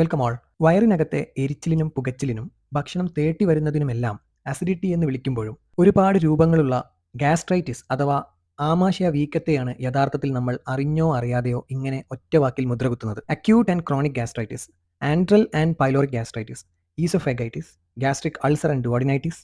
Welcome all വയറിനകത്തെ എരിച്ചിലിനും പുകച്ചിലിനും ഭക്ഷണം തേട്ടി വരുന്നതിനുമെല്ലാം acidity എന്ന് വിളിക്കുമ്പോഴും ഒരുപാട് രൂപങ്ങളുള്ള ഗാസ്ട്രൈറ്റിസ് അഥവാ ആമാശയ വീക്കത്തെയാണ് യഥാർത്ഥത്തിൽ നമ്മൾ അറിഞ്ഞോ അറിയാതെയോ ഇങ്ങനെ ഒറ്റവാക്കിൽ മുദ്രകുത്തുന്നത്. Acute and chronic gastritis antral and pyloric gastritis oesophagitis gastric ulcer and duodenitis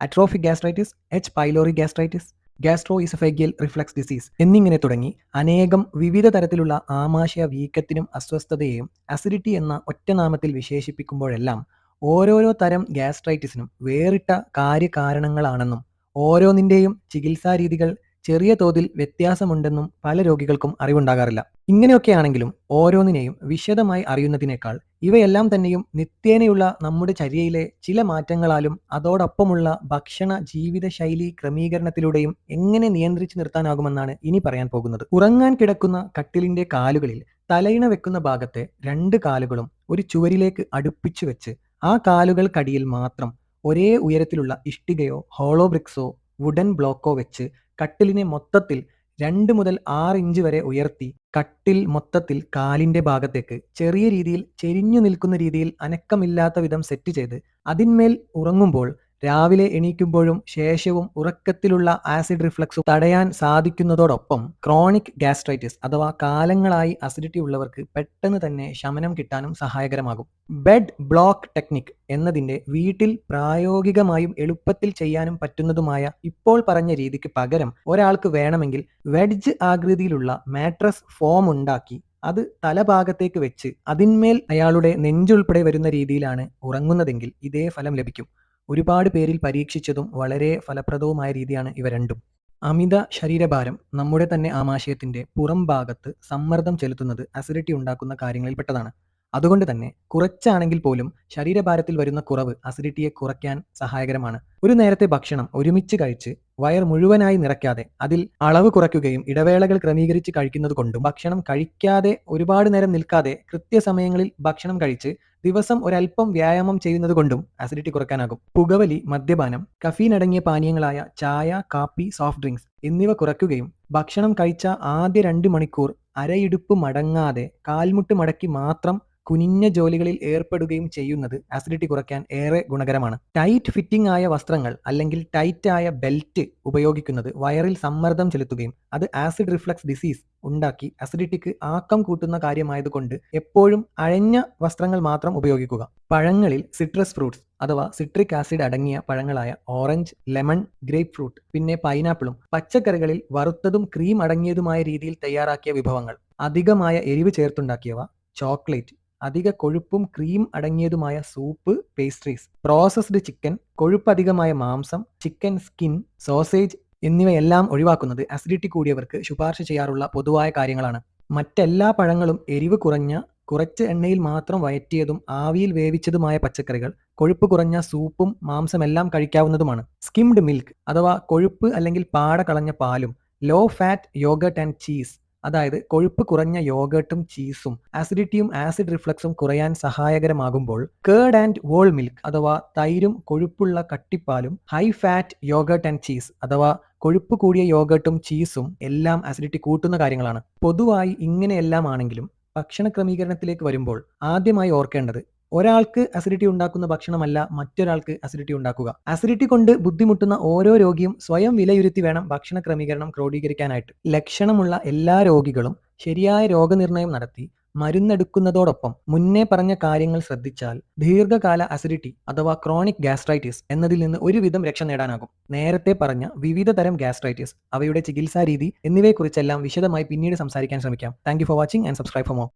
atrophic gastritis H pylori gastritis gastro oesophageal reflux disease എന്നിങ്ങനെ തുടങ്ങി അനേകം വിവിധ തരത്തിലുള്ള ആമാശയ വീക്കത്തിനും അസ്വസ്ഥതയെയും അസിഡിറ്റി എന്ന ഒറ്റനാമത്തിൽ വിശേഷിപ്പിക്കുമ്പോഴെല്ലാം ഓരോരോ തരം ഗ്യാസ്ട്രൈറ്റിസിനും വേറിട്ട കാര്യകാരണങ്ങളാണെന്നും ഓരോന്നിന്റെയും ചികിത്സാരീതികൾ ചെറിയ തോതിൽ വ്യത്യാസമുണ്ടെന്നും പല രോഗികൾക്കും അറിവുണ്ടാകാറില്ല. ഇങ്ങനെയൊക്കെയാണെങ്കിലും ഓരോന്നിനെയും വിശദമായി അറിയുന്നതിനേക്കാൾ ഇവയെല്ലാം തന്നെയും നിത്യേനയുള്ള നമ്മുടെ ചര്യയിലെ ചില മാറ്റങ്ങളാലും അതോടൊപ്പമുള്ള ഭക്ഷണ ജീവിതശൈലി ക്രമീകരണത്തിലൂടെയും എങ്ങനെ നിയന്ത്രിച്ചു നിർത്താനാകുമെന്നാണ് ഇനി പറയാൻ പോകുന്നത്. ഉറങ്ങാൻ കിടക്കുന്ന കട്ടിലിന്റെ കാലുകളിൽ തലയിണ വെക്കുന്ന ഭാഗത്തെ രണ്ട് കാലുകളും ഒരു ചുവരിലേക്ക് അടുപ്പിച്ചു വെച്ച് ആ കാലുകൾക്കടിയിൽ മാത്രം ഒരേ ഉയരത്തിലുള്ള ഇഷ്ടികയോ ഹോളോ ബ്രിക്സോ വുഡൻ ബ്ലോക്കോ വെച്ച് കട്ടിലിനെ മൊത്തത്തിൽ രണ്ട് മുതൽ ആറ് ഇഞ്ച് വരെ ഉയർത്തി കട്ടിൽ മൊത്തത്തിൽ കാലിന്റെ ഭാഗത്തേക്ക് ചെറിയ രീതിയിൽ ചെരിഞ്ഞു നിൽക്കുന്ന രീതിയിൽ അനക്കമില്ലാത്ത വിധം സെറ്റ് ചെയ്ത് അതിന്മേൽ ഉറങ്ങുമ്പോൾ രാവിലെ എണീക്കുമ്പോഴും ശേഷവും ഉറക്കത്തിലുള്ള ആസിഡ് റിഫ്ലക്സ് തടയാൻ സാധിക്കുന്നതോടൊപ്പം ക്രോണിക് ഗാസ്ട്രൈറ്റിസ് അഥവാ കാലങ്ങളായി അസിഡിറ്റി ഉള്ളവർക്ക് പെട്ടെന്ന് തന്നെ ശമനം കിട്ടാനും സഹായകരമാകും. ബെഡ് ബ്ലോക്ക് ടെക്നിക് എന്നതിന്റെ വീട്ടിൽ പ്രായോഗികമായും എളുപ്പത്തിൽ ചെയ്യാനും പറ്റുന്നതുമായ ഇപ്പോൾ പറഞ്ഞ രീതിക്ക് പകരം ഒരാൾക്ക് വേണമെങ്കിൽ വെഡ്ജ് ആകൃതിയിലുള്ള മാട്രസ് ഫോം ഉണ്ടാക്കി അത് തലഭാഗത്തേക്ക് വെച്ച് അതിന്മേൽ അയാളുടെ നെഞ്ചുൾപ്പെടെ വരുന്ന രീതിയിലാണ് ഉറങ്ങുന്നതെങ്കിൽ ഇതേ ഫലം ലഭിക്കും. ഒരുപാട് പേരിൽ പരീക്ഷിച്ചതും വളരെ ഫലപ്രദവുമായ രീതിയാണ് ഇവ രണ്ടും. അമിത ശരീരഭാരം നമ്മുടെ തന്നെ ആമാശയത്തിന്റെ പുറം ഭാഗത്ത് സമ്മർദ്ദം ചെലുത്തുന്നത് അസിഡിറ്റി ഉണ്ടാക്കുന്ന കാര്യങ്ങളിൽപ്പെട്ടതാണ് അതുകൊണ്ട് തന്നെ കുറച്ചാണെങ്കിൽ പോലും ശരീരഭാരത്തിൽ വരുന്ന കുറവ് അസിഡിറ്റിയെ കുറയ്ക്കാൻ സഹായകരമാണ്. ഒരു നേരത്തെ ഭക്ഷണം ഒരുമിച്ച് കഴിച്ച് വയർ മുഴുവനായി നിറയ്ക്കാതെ അതിൽ അളവ് കുറയ്ക്കുകയും ഇടവേളകൾ ക്രമീകരിച്ച് കഴിക്കുന്നത് കൊണ്ടും ഭക്ഷണം കഴിക്കാതെ ഒരുപാട് നേരം നിൽക്കാതെ കൃത്യസമയങ്ങളിൽ ഭക്ഷണം കഴിച്ച് ദിവസം ഒരല്പം വ്യായാമം ചെയ്യുന്നത് കൊണ്ടും അസിഡിറ്റി കുറയ്ക്കാനാകും. പുകവലി മദ്യപാനം കഫീൻ അടങ്ങിയ പാനീയങ്ങളായ ചായ കാപ്പി സോഫ്റ്റ് ഡ്രിങ്ക്സ് എന്നിവ കുറയ്ക്കുകയും ഭക്ഷണം കഴിച്ച ആദ്യ രണ്ട് മണിക്കൂർ അരയിടുപ്പ് മടങ്ങാതെ കാൽമുട്ട് മടക്കി മാത്രം കുനിഞ്ഞ ജോലികളിൽ ഏർപ്പെടുകയും ചെയ്യുന്നത് ആസിഡിറ്റി കുറയ്ക്കാൻ ഏറെ ഗുണകരമാണ്. ടൈറ്റ് ഫിറ്റിംഗ് ആയ വസ്ത്രങ്ങൾ അല്ലെങ്കിൽ ടൈറ്റ് ആയ ബെൽറ്റ് ഉപയോഗിക്കുന്നത് വയറിൽ സമ്മർദ്ദം ചെലുത്തുകയും അത് ആസിഡ് റിഫ്ലക്സ് ഡിസീസ് ഉണ്ടാക്കി അസിഡിറ്റിക്ക് ആക്കം കൂട്ടുന്ന കാര്യമായതുകൊണ്ട് എപ്പോഴും അഴഞ്ഞ വസ്ത്രങ്ങൾ മാത്രം ഉപയോഗിക്കുക. പഴങ്ങളിൽ സിട്രസ് ഫ്രൂട്ട്സ് അഥവാ സിട്രിക് ആസിഡ് അടങ്ങിയ പഴങ്ങളായ ഓറഞ്ച് ലെമൺ ഗ്രേപ്പ് ഫ്രൂട്ട് പിന്നെ പൈനാപ്പിളും പച്ചക്കറികളിൽ വറുത്തതും ക്രീം അടങ്ങിയതുമായ രീതിയിൽ തയ്യാറാക്കിയ വിഭവങ്ങൾ. അധികമായ എരിവ് ചേർത്തുണ്ടാക്കിയവ ചോക്ലേറ്റ് അധിക കൊഴുപ്പും ക്രീം അടങ്ങിയതുമായ സൂപ്പ് പേസ്ട്രീസ് പ്രോസസ്ഡ് ചിക്കൻ കൊഴുപ്പധികമായ മാംസം ചിക്കൻ സ്കിൻ സോസേജ് എന്നിവയെല്ലാം ഒഴിവാക്കുന്നത് അസിഡിറ്റി കൂടിയവർക്ക് ശുപാർശ ചെയ്യാറുള്ള പൊതുവായ കാര്യങ്ങളാണ്. മറ്റെല്ലാ പഴങ്ങളും എരിവ് കുറഞ്ഞ കുറച്ച് എണ്ണയിൽ മാത്രം വയറ്റിയതും ആവിയിൽ വേവിച്ചതുമായ പച്ചക്കറികൾ കൊഴുപ്പ് കുറഞ്ഞ സൂപ്പും മാംസമെല്ലാം കഴിക്കാവുന്നതുമാണ്. സ്കിംഡ് മിൽക്ക് അഥവാ കൊഴുപ്പ് അല്ലെങ്കിൽ പാട കളഞ്ഞ പാലും low fat yogurt and cheese അതായത് കൊഴുപ്പ് കുറഞ്ഞ യോഗർട്ടും ചീസും ആസിഡിറ്റിയും ആസിഡ് റിഫ്ലക്സും കുറയാൻ സഹായകരമാകുമ്പോൾ കേർഡ് ആൻഡ് വോൾ മിൽക്ക് അഥവാ തൈരും കൊഴുപ്പുള്ള കട്ടിപ്പാലും high fat yogurt and cheese അഥവാ കൊഴുപ്പ് കൂടിയ യോഗർട്ടും ചീസും എല്ലാം ആസിഡിറ്റി കൂട്ടുന്ന കാര്യങ്ങളാണ്. പൊതുവായി ഇങ്ങനെയെല്ലാം ആണെങ്കിലും ഭക്ഷണ ക്രമീകരണത്തിലേക്ക് വരുമ്പോൾ ആദ്യമായി ഓർക്കേണ്ടത് ഒരാൾക്ക് അസിഡിറ്റി ഉണ്ടാക്കുന്ന ഭക്ഷണമല്ല മറ്റൊരാൾക്ക് അസിഡിറ്റി ഉണ്ടാക്കുക. അസിഡിറ്റി കൊണ്ട് ബുദ്ധിമുട്ടുന്ന ഓരോ രോഗിയും സ്വയം വിലയിരുത്തി വേണം ഭക്ഷണ ക്രമീകരണം ക്രോഡീകരിക്കാനായിട്ട്. ലക്ഷണമുള്ള എല്ലാ രോഗികളും ശരിയായ രോഗനിർണയം നടത്തി മരുന്നെടുക്കുന്നതോടൊപ്പം മുന്നേ പറഞ്ഞ കാര്യങ്ങൾ ശ്രദ്ധിച്ചാൽ ദീർഘകാല അസിഡിറ്റി അഥവാ ക്രോണിക് ഗ്യാസ്ട്രൈറ്റിസ് എന്നതിൽ നിന്ന് ഒരുവിധം രക്ഷ നേടാനാകും. നേരത്തെ പറഞ്ഞ വിവിധ തരം ഗ്യാസ്ട്രൈറ്റിസ് അവയുടെ ചികിത്സാ രീതി എന്നിവയെക്കുറിച്ചെല്ലാം വിശദമായി പിന്നീട് സംസാരിക്കാൻ ശ്രമിക്കാം. Thank for watching and subscribe for more